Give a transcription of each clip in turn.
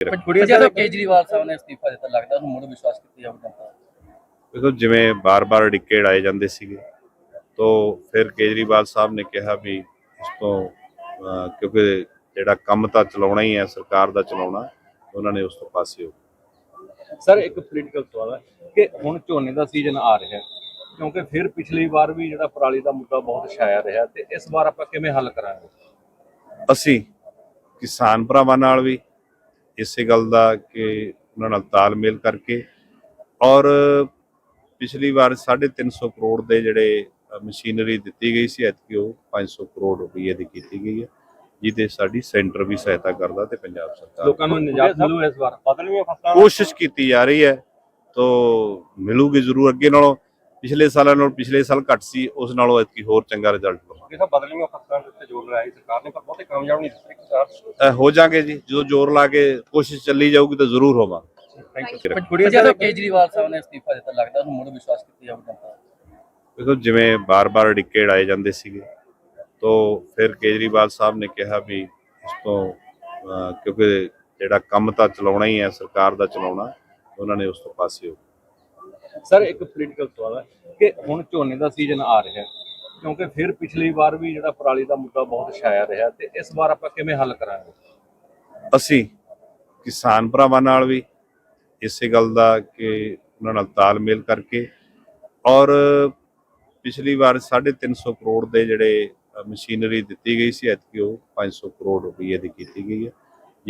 ਬੜੀ ਜ਼ਿਆਦਾ ਕੇਜਰੀਵਾਲ ਸਾਹਿਬ ਨੇ ਅਸਤੀਫਾ ਦਿੱਤਾ ਲੱਗਦਾ ਉਹਨੂੰ ਮੁੜ ਵਿਸ਼ਵਾਸ ਕੀਤਾ ਜਾਊਗਾ ਜਨਤਾ ਦੇਖੋ ਜਿਵੇਂ ਬਾਰ-ਬਾਰ ਅੜਿੱਕੇ ਅੜਾਏ ਜਾਂਦੇ ਸੀਗੇ ਤੋਂ ਫਿਰ ਕੇਜਰੀਵਾਲ ਸਾਹਿਬ ਨੇ ਕਿਹਾ ਵੀ ਇਸ ਤੋਂ ਕਿਉਂਕਿ ਜਿਹੜਾ ਕੰਮ ਤਾਂ ਚਲਾਉਣਾ ਹੀ ਹੈ ਸਰਕਾਰ ਦਾ ਚਲਾਉਣਾ ਉਹਨਾਂ ਨੇ ਉਸ ਤੋਂ ਪਾਸੇ ਹੋ ਸਰ ਇੱਕ ਪੋਲੀਟੀਕਲ ਸਵਾਲ ਹੈ ਕਿ ਹੁਣ ਝੋਨੇ ਦਾ ਸੀਜ਼ਨ ਆ ਰਿਹਾ ਹੈ ਕਿਉਂਕਿ ਫਿਰ ਪਿਛਲੀ ਵਾਰ ਵੀ ਜਿਹੜਾ ਪਰਾਲੀ ਦਾ ਮੁੱਦਾ ਬਹੁਤ ਛਾਇਆ ਰਿਹਾ ਤੇ ਇਸ ਵਾਰ ਆਪਾਂ ਕਿਵੇਂ ਹੱਲ ਕਰਾਂਗੇ? ਅਸੀਂ ਕਿਸਾਨ ਭਰਾਵਾਂ ਨਾਲ ਵੀ ਇਸੇ ਗੱਲ ਦਾ ਕਿ ਉਹਨਾਂ ਨਾਲ ਤਾਲਮੇਲ ਕਰਕੇ ਔਰ ਪਿਛਲੀ ਵਾਰ 350 ਕਰੋੜ ਦੇ ਜਿਹੜੇ ਮਸ਼ੀਨਰੀ ਦਿੱਤੀ ਗਈ ਸੀ ਐਤਕੀ ਉਹ 500 ਕਰੋੜ ਰੁਪਏ ਦੀ ਕੀਤੀ ਗਈ ਹੈ ਜਿਹਦੇ ਸਾਡੀ ਸੈਂਟਰ ਵੀ ਸਹਾਇਤਾ ਕਰਦਾ ਤੇ ਪੰਜਾਬ ਸਰਕਾਰ ਲੋਕਾਂ ਨੂੰ ਨਿਜਾਤ ਮਿਲੂ ਇਸ ਵਾਰ। ਬਦਲਵੀਆਂ ਫਸਲਾਂ ਕੋਸ਼ਿਸ਼ ਕੀਤੀ ਜਾ ਰਹੀ ਹੈ ਤੋ ਮਿਲੂਗੀ ਜ਼ਰੂਰ ਅੱਗੇ ਨਾਲੋਂ। ਪਿਛਲੇ ਸਾਲਾਂ ਨਾਲੋਂ ਪਿਛਲੇ ਸਾਲ ਘੱਟ ਸੀ ਉਸ ਨਾਲੋਂ ਐਤਕੀ ਹੋਰ ਚੰਗਾ ਰਿਜ਼ਲਟ ਲਵਾਂਗੇ ਕਿਸਾ ਬਦਲਵੀਆਂ ਫਸਲਾਂ ਦੇ ਉੱਤੇ ਜ਼ੋਰ ਲਾਇਆ ਸਰਕਾਰ ਨੇ ਪਰ ਬਹੁਤੇ ਕਾਮਯਾਬ ਨਹੀਂ ਦਿੱਤੇ। ਸਰਕਾਰ ਹੋ ਜਾਗੇ ਜੀ ਜਦੋਂ ਜ਼ੋਰ ਲਾ ਕੇ ਕੋਸ਼ਿਸ਼ ਚੱਲੀ ਜਾਊਗੀ ਤਾਂ ਜ਼ਰੂਰ ਹੋਵਾਂਗੇ। ਥੈਂਕ ਯੂ ਬੜੀ ਜ਼ਿਆਦਾ ਕੇਜਰੀਵਾਲ ਸਾਹਿਬ ਨੇ ਅਸਤੀਫਾ ਦਿੱਤਾ ਲੱਗਦਾ ਉਹਨੂੰ ਮੁੜ ਵਿਸ਼ਵਾਸ ਕੀਤਾ ਜਾਊਗਾ ਦੇਖੋ ਜਿਵੇਂ ਬਾਰ-ਬਾਰ ਅੜਿੱਕੇ ਅੜਾਏ ਜਾਂਦੇ ਸੀਗੇ ਤੋਂ ਫਿਰ ਕੇਜਰੀਵਾਲ ਸਾਹਿਬ ਨੇ ਕਿਹਾ ਵੀ ਇਸ ਤੋਂ ਕਿਉਂਕਿ ਜਿਹੜਾ ਕੰਮ ਤਾਂ ਚਲਾਉਣਾ ਹੀ ਹੈ ਸਰਕਾਰ ਦਾ ਚਲਾਉਣਾ ਉਹਨਾਂ ਨੇ ਉਸ ਤੋਂ ਪਾਸੇ ਹੋ ਸਰ, ਇੱਕ ਪੋਲੀਟੀਕਲ ਸਵਾਲ ਹੈ ਕਿ ਹੁਣ ਝੋਨੇ ਦਾ ਸੀਜ਼ਨ ਆ ਰਿਹਾ ਹੈ, ਕਿਉਂਕਿ ਫਿਰ ਪਿਛਲੀ ਵਾਰ ਵੀ ਜਿਹੜਾ ਪਰਾਲੀ ਦਾ ਮੁੱਦਾ ਬਹੁਤ ਛਾਇਆ ਰਿਹਾ ਤੇ ਇਸ ਵਾਰ ਆਪਾਂ ਕਿਵੇਂ ਹੱਲ ਕਰਾਂਗੇ? ਅਸੀਂ ਕਿਸਾਨ ਭਰਾਵਾਂ ਨਾਲ ਵੀ ਇਸੇ ਗੱਲ ਦਾ ਕਿ ਉਹਨਾਂ ਨਾਲ ਤਾਲਮੇਲ ਕਰਕੇ ਔਰ ਪਿਛਲੀ ਵਾਰ 350 ਕਰੋੜ ਦੇ ਜਿਹੜੇ ਮਸ਼ੀਨਰੀ ਦਿੱਤੀ ਗਈ ਸੀ, ਐਤਕੀ ਉਹ 500 ਕਰੋੜ ਰੁਪਏ ਦੀ ਕੀਤੀ ਗਈ ਹੈ।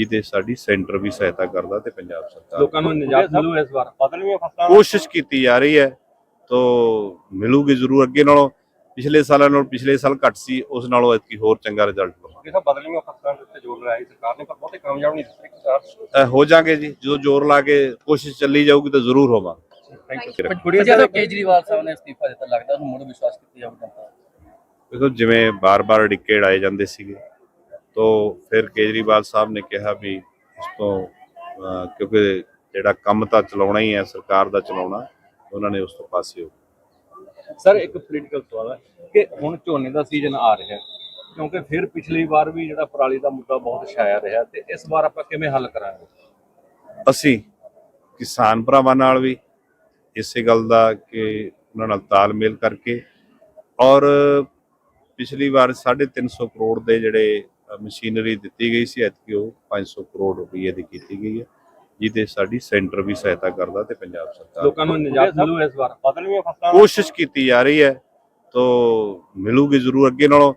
ਜਿਹਦੇ ਸਾਡੀ ਸੈਂਟਰ ਵੀ ਸਹਾਇਤਾ ਕਰਦਾ ਤੇ ਪੰਜਾਬ ਸਰਕਾਰ ਲੋਕਾਂ ਨੂੰ ਨਿਜਾਤ ਮਿਲੂ ਇਸ ਵਾਰ। ਬਦਲਵੀਆਂ ਫਸਲਾਂ ਕੋਸ਼ਿਸ਼ ਕੀਤੀ ਜਾ ਰਹੀ ਹੈ ਤੋ ਮਿਲੂਗੀ ਜ਼ਰੂਰ ਅੱਗੇ ਨਾਲੋਂ। ਪਿਛਲੇ ਸਾਲਾਂ ਨਾਲੋਂ ਪਿਛਲੇ ਸਾਲ ਘੱਟ ਸੀ ਉਸ ਨਾਲੋਂ ਐਤਕੀ ਹੋਰ ਚੰਗਾ ਰਿਜ਼ਲਟ ਲਵਾਂਗੇ ਕਿਸਾ ਬਦਲਵੀਆਂ ਫਸਲਾਂ ਦੇ ਉੱਤੇ ਜ਼ੋਰ ਲਾਇਆ ਸਰਕਾਰ ਨੇ ਪਰ ਬਹੁਤੇ ਕਾਮਯਾਬ ਨਹੀਂ ਦਿੱਤੇ ਹੋ ਜਾਗੇ ਜੀ ਜਦੋਂ ਜ਼ੋਰ ਲਾ ਕੇ ਕੋਸ਼ਿਸ਼ ਚੱਲੀ ਜਾਊਗੀ ਤਾਂ ਜ਼ਰੂਰ ਹੋਵਾਂਗੇ ਕੇਜਰੀਵਾਲ ਸਾਹਿਬ ਨੇ ਅਸਤੀਫਾ ਦਿੱਤਾ ਲੱਗਦਾ ਉਹਨੂੰ ਮੁੜ ਵਿਸ਼ਵਾਸ ਕੀਤਾ ਜਾਊਗਾ ਦੇਖੋ ਜਿਵੇਂ ਬਾਰ-ਬਾਰ ਅੜਿੱਕੇ ਅੜਾਏ ਜਾਂਦੇ ਸੀਗੇ ਤੋਂ ਫਿਰ ਕੇਜਰੀਵਾਲ ਸਾਹਿਬ ਨੇ ਕਿਹਾ ਵੀ ਇਸ ਤੋਂ ਕਿਉਂਕਿ ਜਿਹੜਾ ਕੰਮ ਤਾਂ ਚਲਾਉਣਾ ਹੀ ਹੈ ਸਰਕਾਰ ਦਾ ਚਲਾਉਣਾ ਉਹਨਾਂ ਨੇ ਉਸ ਤੋਂ ਪਾਸੇ ਹੋ ਸਰ ਇੱਕ ਪੋਲੀਟੀਕਲ ਸਵਾਲ ਹੈ ਕਿ ਹੁਣ ਝੋਨੇ ਦਾ ਸੀਜ਼ਨ ਆ ਰਿਹਾ ਹੈ ਕਿਉਂਕਿ ਫਿਰ ਪਿਛਲੀ ਵਾਰ ਵੀ ਜਿਹੜਾ ਪਰਾਲੀ ਦਾ ਮੁੱਦਾ ਬਹੁਤ ਛਾਇਆ ਰਿਹਾ ਤੇ ਇਸ ਵਾਰ ਆਪਾਂ ਕਿਵੇਂ ਹੱਲ ਕਰਾਂਗੇ? ਅਸੀਂ ਕਿਸਾਨ ਭਰਾਵਾਂ ਨਾਲ ਵੀ ਇਸੇ ਗੱਲ ਦਾ ਕਿ ਉਹਨਾਂ ਨਾਲ ਤਾਲਮੇਲ ਕਰਕੇ ਔਰ ਪਿਛਲੀ ਵਾਰ 350 ਕਰੋੜ ਦੇ ਜਿਹੜੇ ਮਸ਼ੀਨਰੀ ਦਿੱਤੀ ਗਈ ਸੀ ਐਤਕੀ ਉਹ 500 ਕਰੋੜ ਰੁਪਏ ਦੀ ਕੀਤੀ ਗਈ ਹੈ ਜਿਹਦੇ ਸਾਡੀ ਸੈਂਟਰ ਵੀ ਸਹਾਇਤਾ ਕਰਦਾ ਤੇ ਪੰਜਾਬ ਸਰਕਾਰ ਲੋਕਾਂ ਨੂੰ ਨਿਜਾਤ ਮਿਲੂ ਇਸ ਵਾਰ। ਬਦਲਵੀਆਂ ਫਸਲਾਂ ਕੋਸ਼ਿਸ਼ ਕੀਤੀ ਜਾ ਰਹੀ ਹੈ ਤੋ ਮਿਲੂਗੀ ਜ਼ਰੂਰ ਅੱਗੇ ਨਾਲੋਂ।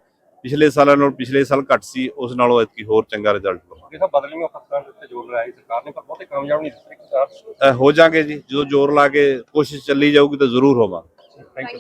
ਪਿਛਲੇ ਸਾਲਾਂ ਨਾਲੋਂ ਪਿਛਲੇ ਸਾਲ ਘੱਟ ਸੀ ਉਸ ਨਾਲੋਂ ਐਤਕੀ ਹੋਰ ਚੰਗਾ ਰਿਜ਼ਲਟ ਲਵਾਂਗੇ ਕਿਸਾ ਬਦਲਵੀਆਂ ਫਸਲਾਂ ਦੇ ਉੱਤੇ ਜ਼ੋਰ ਲਾਇਆ ਸਰਕਾਰ ਨੇ ਪਰ ਬਹੁਤੇ ਕਾਮਯਾਬ ਨਹੀਂ ਦਿੱਤੇ। ਹੋ ਜਾਗੇ ਜੀ ਜਦੋਂ ਜ਼ੋਰ ਲਾ ਕੇ ਕੋਸ਼ਿਸ਼ ਚੱਲੀ ਜਾਊਗੀ ਤਾਂ ਜ਼ਰੂਰ ਹੋਵਾਂਗੇ। Thank you